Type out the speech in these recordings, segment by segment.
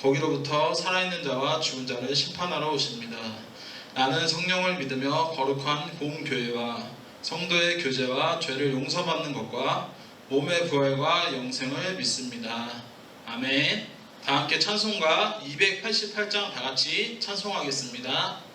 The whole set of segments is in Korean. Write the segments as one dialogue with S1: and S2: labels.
S1: 거기로부터 살아있는 자와 죽은 자를 심판하러 오십니다. 나는 성령을 믿으며 거룩한 공교회와 성도의 교제와 죄를 용서받는 것과 몸의 부활과 영생을 믿습니다. 아멘. 다 함께 찬송가 288장 다 같이 찬송하겠습니다.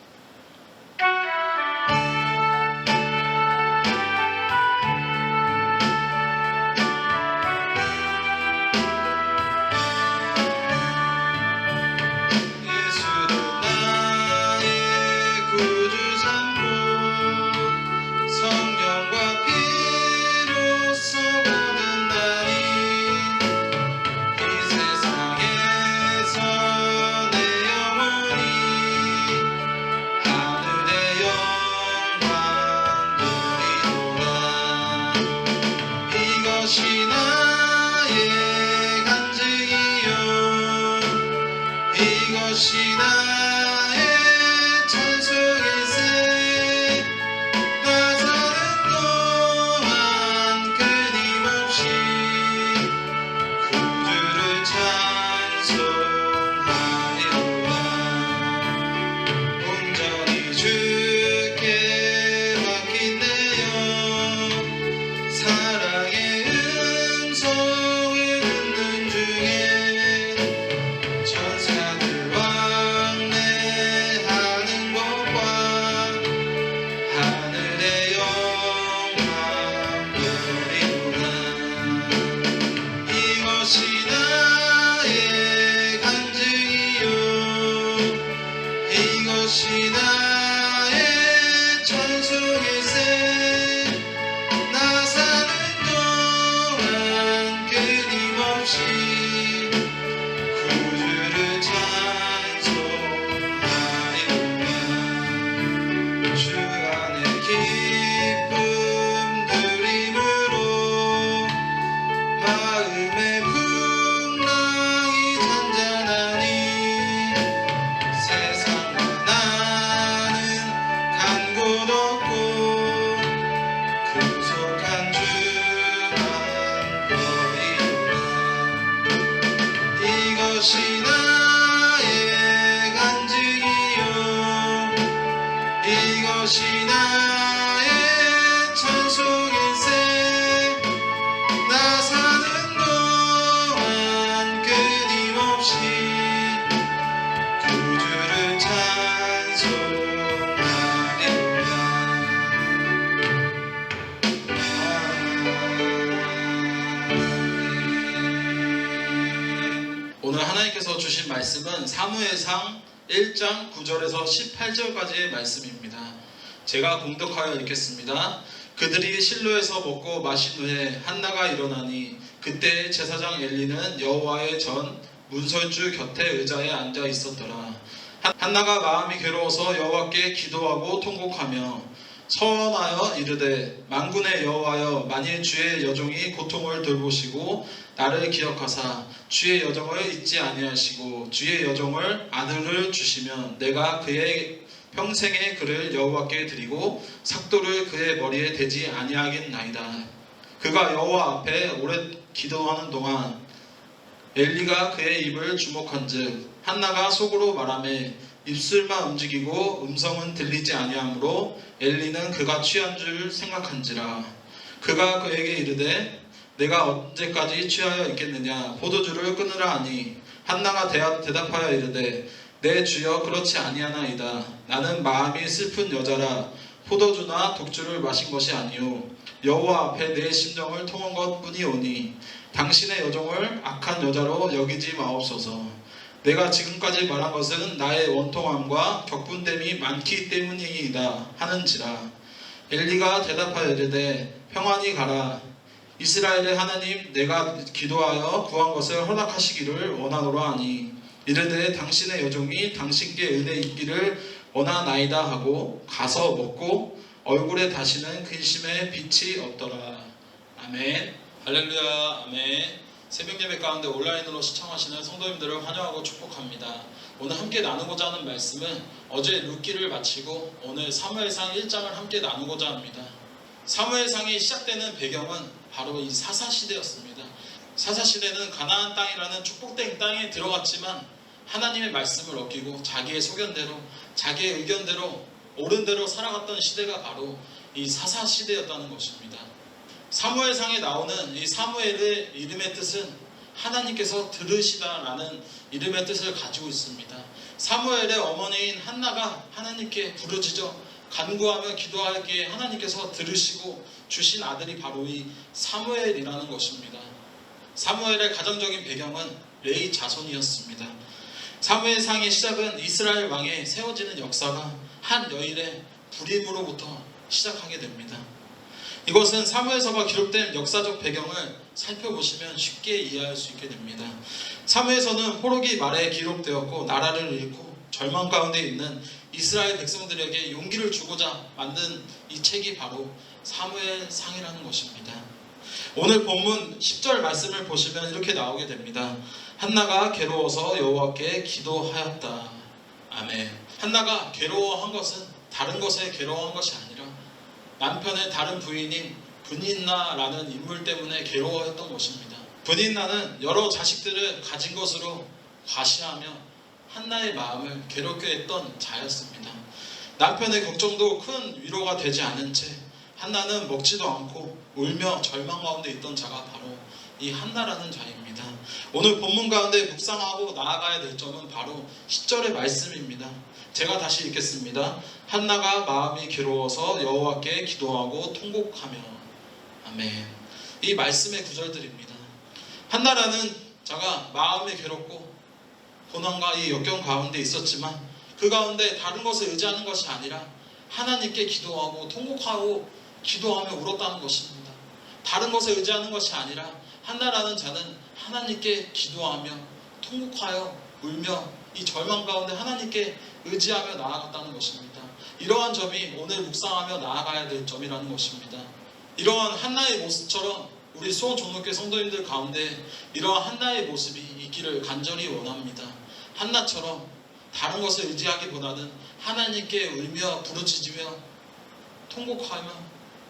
S1: 찬 이 1장 9절에서 18절까지의 말씀입니다. 제가 공독하여 읽겠습니다. 그들이 실로에서 먹고 마신 후에 한나가 일어나니 그때 제사장 엘리는 여호와의 전 문설주 곁에 의자에 앉아 있었더라. 한- 한나가 마음이 괴로워서 여호와께 기도하고 통곡하며 서원하여 이르되 만군의 여호와여 만일 주의 여종이 고통을 돌보시고 나를 기억하사 주의 여정을 잊지 아니하시고 주의 여종을 아들을 주시면 내가 그의 평생의 그를 여호와께 드리고 삭도를 그의 머리에 대지 아니하겠나이다. 그가 여호와 앞에 오래 기도하는 동안 엘리가 그의 입을 주목한즉 한나가 속으로 말하매 입술만 움직이고 음성은 들리지 아니하므로 엘리는 그가 취한 줄 생각한지라. 그가 그에게 이르되 내가 언제까지 취하여 있겠느냐? 포도주를 끊으라 하니. 한나가 대답하여 이르되 내 주여 그렇지 아니하나이다. 나는 마음이 슬픈 여자라. 포도주나 독주를 마신 것이 아니요 여호와 앞에 내 심정을 통한 것뿐이오니 당신의 여종을 악한 여자로 여기지 마옵소서 내가 지금까지 말한 것은 나의 원통함과 격분됨이 많기 때문이다 하는지라 엘리가 대답하여 이르되 평안히 가라 이스라엘의 하나님 내가 기도하여 구한 것을 허락하시기를 원하노라 하니 이르되 당신의 여종이 당신께 은혜 있기를 원하나이다 하고 가서 먹고 얼굴에 다시는 근심의 빛이 없더라. 아멘. 할렐루야. 아멘. 새벽 예배 가운데 온라인으로 시청하시는 성도님들을 환영하고 축복합니다. 오늘 함께 나누고자 하는 말씀은 어제 룻기를 마치고 오늘 사무엘상 1장을 함께 나누고자 합니다. 사무엘상이 시작되는 배경은 바로 이 사사 시대였습니다. 사사 시대는 가나안 땅이라는 축복된 땅에 들어갔지만 하나님의 말씀을 어기고 자기의 소견대로 자기의 의견대로 옳은 대로 살아갔던 시대가 바로 이 사사 시대였다는 것입니다. 사무엘상에 나오는 이 사무엘의 이름의 뜻은 하나님께서 들으시다라는 이름의 뜻을 가지고 있습니다. 사무엘의 어머니인 한나가 하나님께 부르짖어 간구하며 기도하기에 하나님께서 들으시고 주신 아들이 바로 이 사무엘이라는 것입니다. 사무엘의 가정적인 배경은 레이 자손이었습니다. 사무엘상의 시작은 이스라엘 왕에 세워지는 역사가 한 여인의 불임으로부터 시작하게 됩니다. 이것은 사무엘서가 기록된 역사적 배경을 살펴보시면 쉽게 이해할 수 있게 됩니다. 사무엘서는 포로기 말에 기록되었고 나라를 잃고 절망 가운데 있는 이스라엘 백성들에게 용기를 주고자 만든 이 책이 바로 사무엘 상이라는 것입니다. 오늘 본문 10절 말씀을 보시면 이렇게 나오게 됩니다. 한나가 괴로워서 여호와께 기도하였다. 아멘. 한나가 괴로워한 것은 다른 것에 괴로워한 것이 아니라 남편의 다른 부인인 분인나라는 인물 때문에 괴로워했던 것입니다. 분인나는 여러 자식들을 가진 것으로 과시하며 한나의 마음을 괴롭게 했던 자였습니다. 남편의 걱정도 큰 위로가 되지 않은 채 한나는 먹지도 않고 울며 절망 가운데 있던 자가 바로 이 한나라는 자입니다. 오늘 본문 가운데 묵상하고 나아가야 될 점은 바로 10절의 말씀입니다. 제가 다시 읽겠습니다. 한나가 마음이 괴로워서 여호와께 기도하고 통곡하며 아멘. 이 말씀의 구절들입니다. 한나라는 자가 마음이 괴롭고 고난과 이 역경 가운데 있었지만 그 가운데 다른 것을 의지하는 것이 아니라 하나님께 기도하고 통곡하고 기도하며 울었다는 것입니다. 다른 것을 의지하는 것이 아니라 한나라는 자는 하나님께 기도하며 통곡하여 울며 이 절망 가운데 하나님께 의지하며 나아갔다는 것입니다. 이러한 점이 오늘 묵상하며 나아가야 될 점이라는 것입니다. 이러한 한나의 모습처럼 우리 수원 종로교회 성도님들 가운데 이러한 한나의 모습이 있기를 간절히 원합니다. 한나처럼 다른 것을 의지하기보다는 하나님께 울며 부르짖으며 통곡하며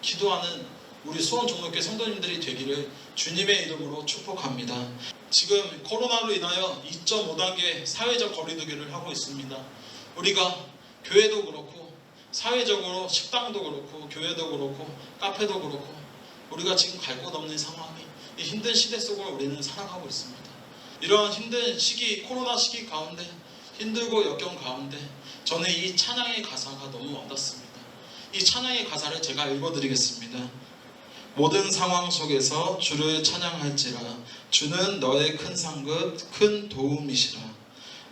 S1: 기도하는 우리 수원 종로교회 성도님들이 되기를 주님의 이름으로 축복합니다. 지금 코로나로 인하여 2.5단계 사회적 거리두기를 하고 있습니다. 우리가 교회도 그렇고 사회적으로 식당도 그렇고 교회도 그렇고 카페도 그렇고 우리가 지금 갈 곳 없는 상황이 이 힘든 시대 속을 우리는 살아가고 있습니다. 이러한 힘든 시기 코로나 시기 가운데 힘들고 역경 가운데 저는 이 찬양의 가사가 너무 와닿습니다. 이 찬양의 가사를 제가 읽어드리겠습니다. 모든 상황 속에서 주를 찬양할지라 주는 너의 큰 상급 큰 도움이시라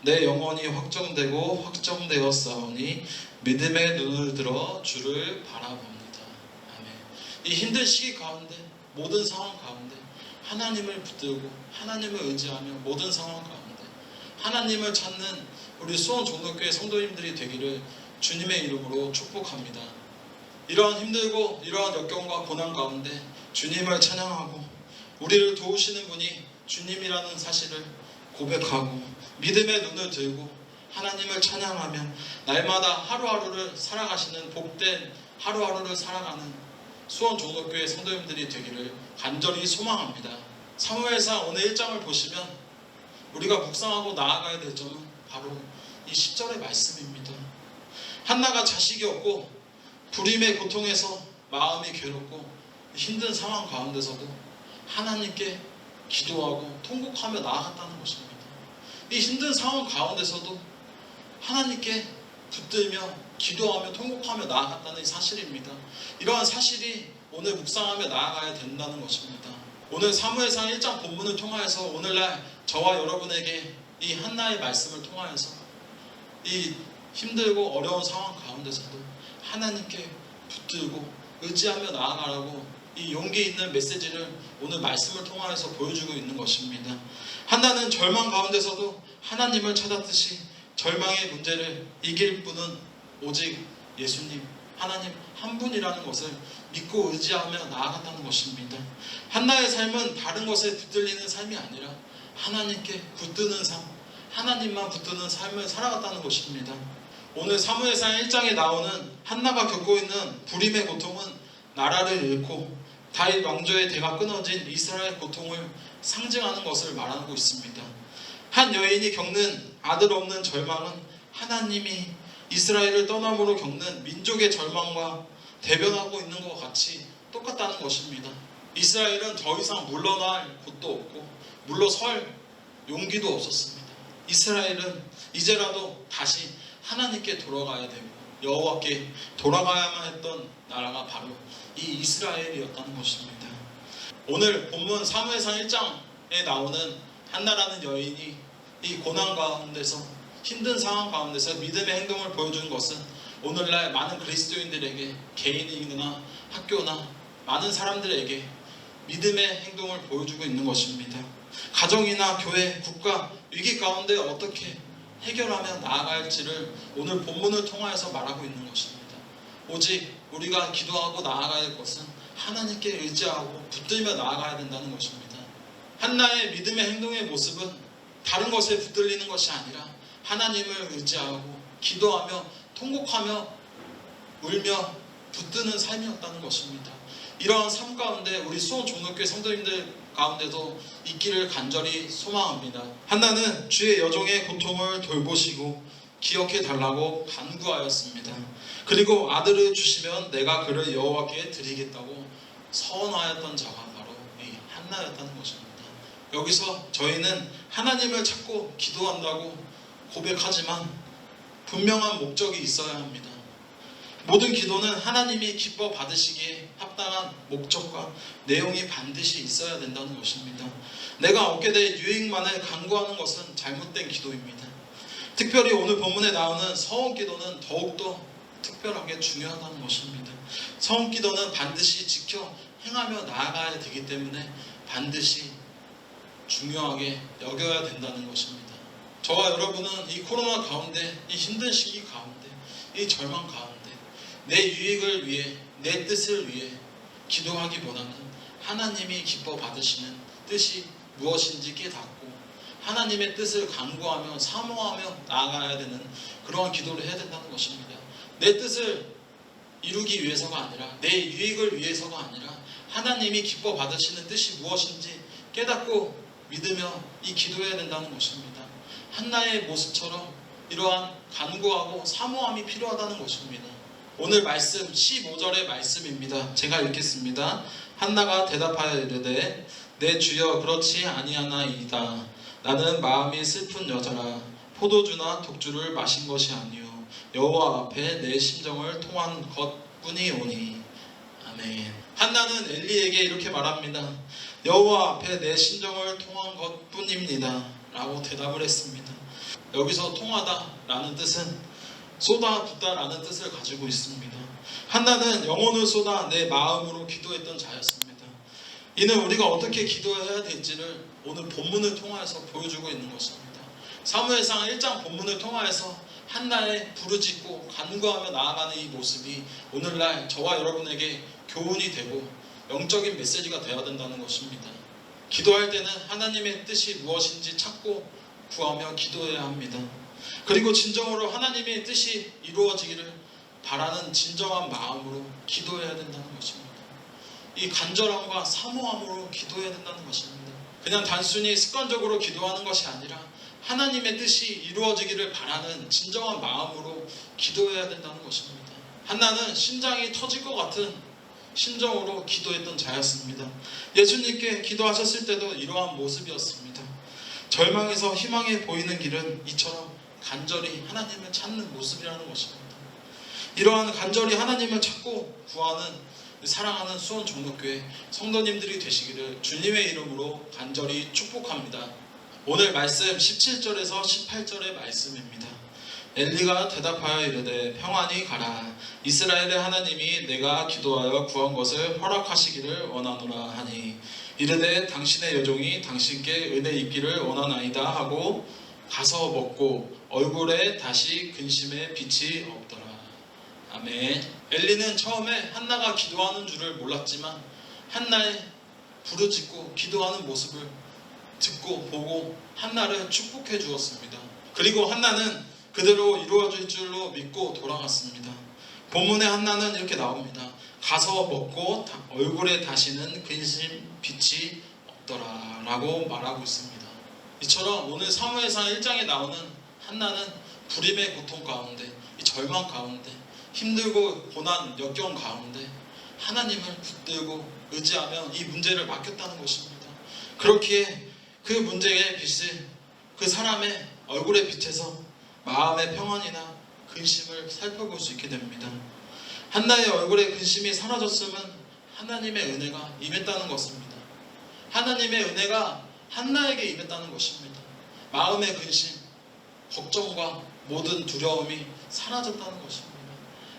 S1: 내 영혼이 확정되고 확정되었사오니 믿음의 눈을 들어 주를 바라봅니다 아멘. 이 힘든 시기 가운데 모든 상황 가운데 하나님을 붙들고 하나님을 의지하며 모든 상황 가운데 하나님을 찾는 우리 수원 종로교회 성도님들이 되기를 주님의 이름으로 축복합니다. 이러한 힘들고 이러한 역경과 고난 가운데 주님을 찬양하고 우리를 도우시는 분이 주님이라는 사실을 고백하고 믿음의 눈을 들고 하나님을 찬양하며 날마다 하루하루를 살아가시는 복된 하루하루를 살아가는 수원 종로교회 성도님들이 되기를 간절히 소망합니다. 사무엘상 오늘 1장을 보시면 우리가 묵상하고 나아가야 될 점은 바로 이 10절의 말씀입니다. 한나가 자식이 없고 불임의 고통에서 마음이 괴롭고 힘든 상황 가운데서도 하나님께 기도하고 통곡하며 나아갔다는 것입니다. 이 힘든 상황 가운데서도 하나님께 붙들며 기도하며 통곡하며 나아갔다는 사실입니다. 이러한 사실이 오늘 묵상하며 나아가야 된다는 것입니다. 오늘 사무엘상 1장 본문을 통하여서 오늘날 저와 여러분에게 이 한나의 말씀을 통하여서 이 힘들고 어려운 상황 가운데서도 하나님께 붙들고 의지하며 나아가라고 이 용기 있는 메시지를 오늘 말씀을 통하여서 보여주고 있는 것입니다. 한나는 절망 가운데서도 하나님을 찾았듯이 절망의 문제를 이길 분은 오직 예수님, 하나님 한 분이라는 것을 믿고 의지하며 나아갔다는 것입니다. 한나의 삶은 다른 것에 붙들리는 삶이 아니라 하나님께 붙드는 삶, 하나님만 붙드는 삶을 살아갔다는 것입니다. 오늘 사무엘상 1장에 나오는 한나가 겪고 있는 불임의 고통은 나라를 잃고 다윗 왕조의 대가 끊어진 이스라엘 고통을 상징하는 것을 말하고 있습니다. 한 여인이 겪는 아들 없는 절망은 하나님이 이스라엘을 떠남으로 겪는 민족의 절망과 대변하고 있는 것 같이 똑같다는 것입니다. 이스라엘은 더 이상 물러날 곳도 없고 물러설 용기도 없었습니다. 이스라엘은 이제라도 다시 하나님께 돌아가야 되고 여호와께 돌아가야만 했던 나라가 바로 이 이스라엘이었다는 것입니다. 오늘 본문 사무엘상 1장에 나오는 한나라는 여인이 이 고난 가운데서 힘든 상황 가운데서 믿음의 행동을 보여준 것은 오늘날 많은 그리스도인들에게 개인이나 학교나 많은 사람들에게 믿음의 행동을 보여주고 있는 것입니다. 가정이나 교회, 국가 위기 가운데 어떻게 해결하며 나아갈지를 오늘 본문을 통하여서 말하고 있는 것입니다. 오직 우리가 기도하고 나아가야 할 것은 하나님께 의지하고 붙들며 나아가야 된다는 것입니다. 한나의 믿음의 행동의 모습은 다른 것에 붙들리는 것이 아니라 하나님을 의지하고 기도하며 통곡하며 울며 붙드는 삶이었다는 것입니다. 이러한 삶 가운데 우리 수원 종로교회 성도님들 가운데도 있기를 간절히 소망합니다. 한나는 주의 여종의 고통을 돌보시고 기억해 달라고 간구하였습니다. 그리고 아들을 주시면 내가 그를 여호와께 드리겠다고 서원하였던 자가 바로 이 한나였다는 것입니다. 여기서 저희는 하나님을 찾고 기도한다고 고백하지만 분명한 목적이 있어야 합니다. 모든 기도는 하나님이 기뻐 받으시기에 합당한 목적과 내용이 반드시 있어야 된다는 것입니다. 내가 얻게 될 유익만을 강구하는 것은 잘못된 기도입니다. 특별히 오늘 본문에 나오는 서원 기도는 더욱더 특별하게 중요하다는 것입니다. 서원 기도는 반드시 지켜 행하며 나아가야 되기 때문에 반드시 중요하게 여겨야 된다는 것입니다. 저와 여러분은 이 코로나 가운데, 이 힘든 시기 가운데, 이 절망 가운데 내 유익을 위해, 내 뜻을 위해 기도하기보다는 하나님이 기뻐 받으시는 뜻이 무엇인지 깨닫고 하나님의 뜻을 간구하며 사모하며 나아가야 되는 그러한 기도를 해야 된다는 것입니다. 내 뜻을 이루기 위해서가 아니라 내 유익을 위해서가 아니라 하나님이 기뻐 받으시는 뜻이 무엇인지 깨닫고 믿으며 이 기도해야 된다는 것입니다. 한나의 모습처럼 이러한 간구하고 사모함이 필요하다는 것입니다. 오늘 말씀 15절의 말씀입니다. 제가 읽겠습니다. 한나가 대답하여 이르되 내 주여 그렇지 아니하나이다. 나는 마음이 슬픈 여자라 포도주나 독주를 마신 것이 아니요 여호와 앞에 내 심정을 통한 것뿐이오니 아멘. 한나는 엘리에게 이렇게 말합니다. 여호와 앞에 내 심정을 통한 것뿐입니다 라고 대답을 했습니다. 여기서 통하다라는 뜻은 쏟아 붓다라는 뜻을 가지고 있습니다. 한나는 영혼을 쏟아 내 마음으로 기도했던 자였습니다. 이는 우리가 어떻게 기도해야 될지를 오늘 본문을 통하여서 보여주고 있는 것입니다. 사무엘상 1장 본문을 통하여서 한나의 부르짖고 간구하며 나아가는 이 모습이 오늘날 저와 여러분에게 교훈이 되고 영적인 메시지가 되어야 된다는 것입니다. 기도할 때는 하나님의 뜻이 무엇인지 찾고 구하며 기도해야 합니다. 그리고 진정으로 하나님의 뜻이 이루어지기를 바라는 진정한 마음으로 기도해야 된다는 것입니다. 이 간절함과 사모함으로 기도해야 된다는 것입니다. 그냥 단순히 습관적으로 기도하는 것이 아니라 하나님의 뜻이 이루어지기를 바라는 진정한 마음으로 기도해야 된다는 것입니다. 한나는 심장이 터질 것 같은 심정으로 기도했던 자였습니다. 예수님께 기도하셨을 때도 이러한 모습이었습니다. 절망에서 희망에 보이는 길은 이처럼 간절히 하나님을 찾는 모습이라는 것입니다. 이러한 간절히 하나님을 찾고 구하는 사랑하는 수원 종목교회 성도님들이 되시기를 주님의 이름으로 간절히 축복합니다. 오늘 말씀 17절에서 18절의 말씀입니다. 엘리가 대답하여 이르되 평안히 가라 이스라엘의 하나님이 내가 기도하여 구한 것을 허락하시기를 원하노라 하니 이르되 당신의 여종이 당신께 은혜 있기를 원하나이다 하고 가서 먹고 얼굴에 다시 근심의 빛이 없더라. 아멘. 엘리는 처음에 한나가 기도하는 줄을 몰랐지만 한나의 부르짖고 기도하는 모습을 듣고 보고 한나를 축복해 주었습니다. 그리고 한나는 그대로 이루어질 줄로 믿고 돌아갔습니다. 본문의 한나는 이렇게 나옵니다. 가서 먹고 다- 얼굴에 다시는 근심 빛이 없더라 라고 말하고 있습니다. 이처럼 오늘 사무엘상 1장에 나오는 한나는 불임의 고통 가운데 이 절망 가운데 힘들고 고난 역경 가운데 하나님을 붙들고 의지하며 이 문제를 맡겼다는 것입니다. 그렇기에 그 문제의 빛을 그 사람의 얼굴의 빛에서 마음의 평안이나 근심을 살펴볼 수 있게 됩니다. 한나의 얼굴에 근심이 사라졌으면 하나님의 은혜가 임했다는 것입니다. 하나님의 은혜가 한나에게 임했다는 것입니다. 마음의 근심, 걱정과 모든 두려움이 사라졌다는 것입니다.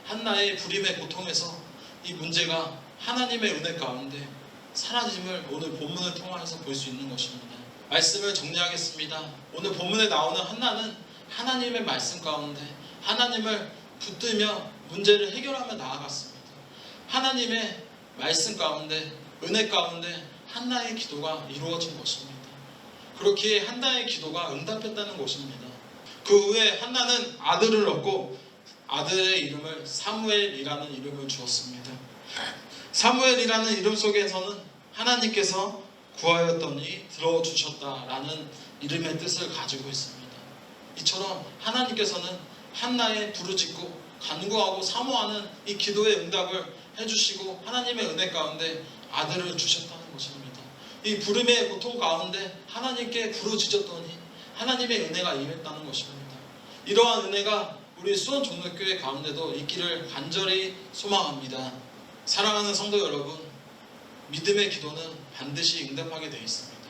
S1: 한나의 불임의 고통에서 이 문제가 하나님의 은혜 가운데 사라짐을 오늘 본문을 통하여서 볼 수 있는 것입니다. 말씀을 정리하겠습니다. 오늘 본문에 나오는 한나는 하나님의 말씀 가운데 하나님을 붙들며 문제를 해결하며 나아갔습니다. 하나님의 말씀 가운데 은혜 가운데 한나의 기도가 이루어진 것입니다. 그렇기에 한나의 기도가 응답했다는 것입니다. 그 후에 한나는 아들을 얻고 아들의 이름을 사무엘이라는 이름을 주었습니다. 사무엘이라는 이름 속에서는 하나님께서 구하였더니 들어주셨다라는 이름의 뜻을 가지고 있습니다. 이처럼 하나님께서는 한나의 부르짖고 간구하고 사모하는 이 기도의 응답을 해주시고 하나님의 은혜 가운데 아들을 주셨다는 것입니다. 이 부름의 고통 가운데 하나님께 부르짖었더니 하나님의 은혜가 임했다는 것입니다. 이러한 은혜가 우리 수원 종로교회 가운데도 있기를 간절히 소망합니다. 사랑하는 성도 여러분, 믿음의 기도는 반드시 응답하게 되어 있습니다.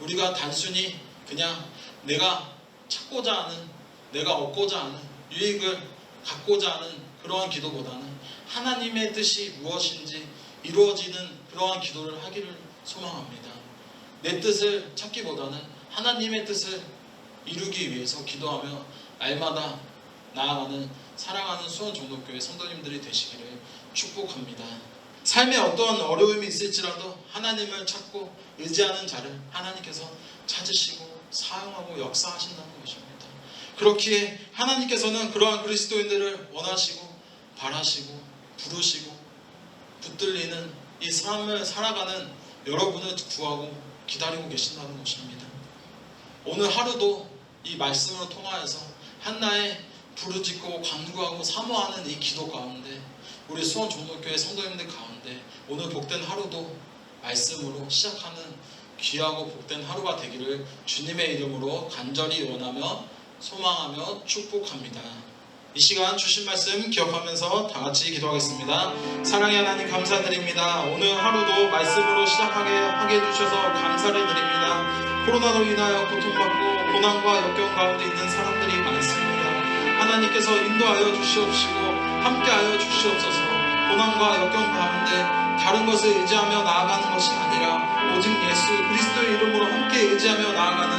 S1: 우리가 단순히 그냥 내가 찾고자 하는, 내가 얻고자 하는, 유익을 갖고자 하는 그러한 기도보다는 하나님의 뜻이 무엇인지 이루어지는 그러한 기도를 하기를 소망합니다. 내 뜻을 찾기보다는 하나님의 뜻을 이루기 위해서 기도하며 날마다 나아가는 사랑하는 수원 종독교회 성도님들이 되시기를 축복합니다. 삶에 어떠한 어려움이 있을지라도 하나님을 찾고 의지하는 자를 하나님께서 찾으시고 사용하고 역사하신다는 것입니다. 그렇기에 하나님께서는 그러한 그리스도인들을 원하시고 바라시고 부르시고 붙들리는 이 삶을 살아가는 여러분을 구하고 기다리고 계신다는 것입니다. 오늘 하루도 이 말씀을 통하여서 한나의 부르짖고 간구하고 사모하는 이 기도 가운데 우리 수원 종로교회 성도님들 가운데 오늘 복된 하루도 말씀으로 시작하는 귀하고 복된 하루가 되기를 주님의 이름으로 간절히 원하며 소망하며 축복합니다. 이 시간 주신 말씀 기억하면서 다 같이 기도하겠습니다. 사랑의 하나님 감사드립니다. 오늘 하루도 말씀으로 시작하게 하게 해주셔서 감사를 드립니다. 코로나로 인하여 고통받고 고난과 역경 가운데 있는 사람들이 많습니다. 하나님께서 인도하여 주시옵시고 함께하여 주시옵소서. 고난과 역경 가운데 다른 것을 의지하며 나아가는 것이 아니라 오직 예수 그리스도의 이름으로 함께 의지하며 나아가는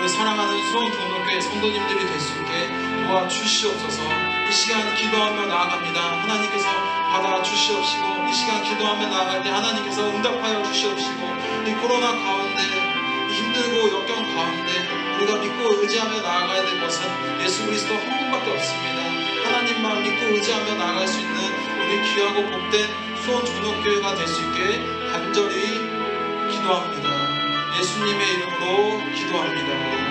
S1: 우리 사랑하는 수원 종로교회 성도님들이 될 수 있게 도와 주시옵소서. 이 시간 기도하며 나아갑니다. 하나님께서 받아 주시옵시고 이 시간 기도하며 나아갈 때 하나님께서 응답하여 주시옵시고 이 코로나 가운데 이 힘들고 역경 가운데 우리가 믿고 의지하며 나아가야 될 것은 예수 그리스도 한 분밖에 없습니다. 하나님만 믿고 의지하며 나아갈 수 있는 우리 귀하고 복된 수원 종로교회가 될 수 있게 간절히 기도합니다. 예수님의 이름으로 기도합니다.